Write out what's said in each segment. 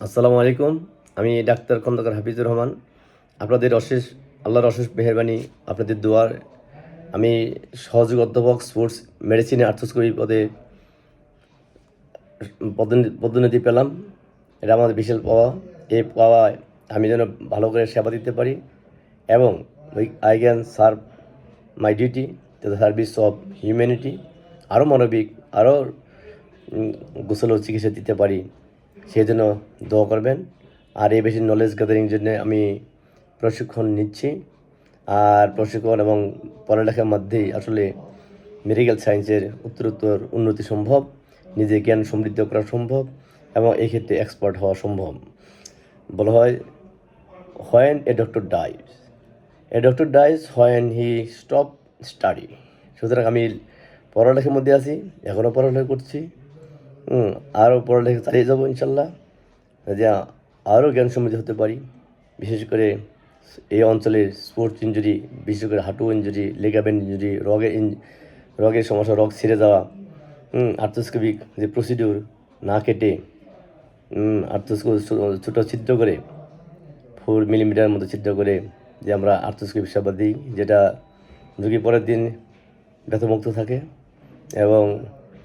আসসালামু আলাইকুম। আমি ডাক্তার খন্দকার হাফিজুর রহমান। আপনাদের অশেষ, আল্লাহর অশেষ মেহরবানি, আপনাদের দোয়ার। আমি সহযোগ অধ্যাপক স্পোর্টস মেডিসিনে আর্থস্কোপি পদে পদোন্নতি- পেলাম। এটা আমাদের বিশাল পাওয়া। এই পাওয়ায় আমি যেন ভালো করে সেবা দিতে পারি এবং I can serve my duty the service of humanity আরও মানবিক, আরও গোসল চিকিৎসা দিতে পারি। সেই জন্য দোয়া করবেন। আর এই বেশি নলেজ গ্যাদারিং জন্য আমি প্রশিক্ষণ নিচ্ছি। আর প্রশিক্ষণ এবং পড়ালেখার মধ্যেই আসলে মেডিকেল সায়েন্সের উত্তরোত্তর উন্নতি সম্ভব, নিজে জ্ঞান সমৃদ্ধ করা সম্ভব এবং এই ক্ষেত্রে এক্সপার্ট হওয়া সম্ভব। বলা হয় when a doctor dies a doctor dies when he stop study সুতরাং আমি পড়ালেখার মধ্যে আছি এখনও পড়ালেখা করছি। আরও পড়ালেখা চালিয়ে যাব ইনশাল্লাহ। যে আরও জ্ঞান সমৃদ্ধ হতে পারি। বিশেষ করে এই অঞ্চলের স্পোর্টস ইঞ্জুরি বিশেষ করে হাঁটু ইঞ্জুরি লেগাবেন্ট ইঞ্জুরি ইন রগের সমস্যা, রগ ছিঁড়ে যাওয়া আর্থোস্কোপিক যে প্রসিডিউর না কেটে আর্থোস্কোপ ছোটো ছিদ্র করে ফোর মিলিমিটার মতো ছিদ্র করে যে আমরা আর্থোস্কোপি সেবা দিই, যেটা রুগী পরের দিন ব্যথামুক্ত থাকে এবং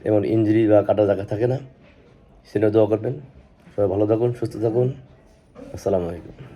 এমন ইঞ্জুরি বা কাটা জায়গা থাকে না। সেটা দোয়া করবেন। সবাই ভালো থাকুন, সুস্থ থাকুন। আসসালামু আলাইকুম।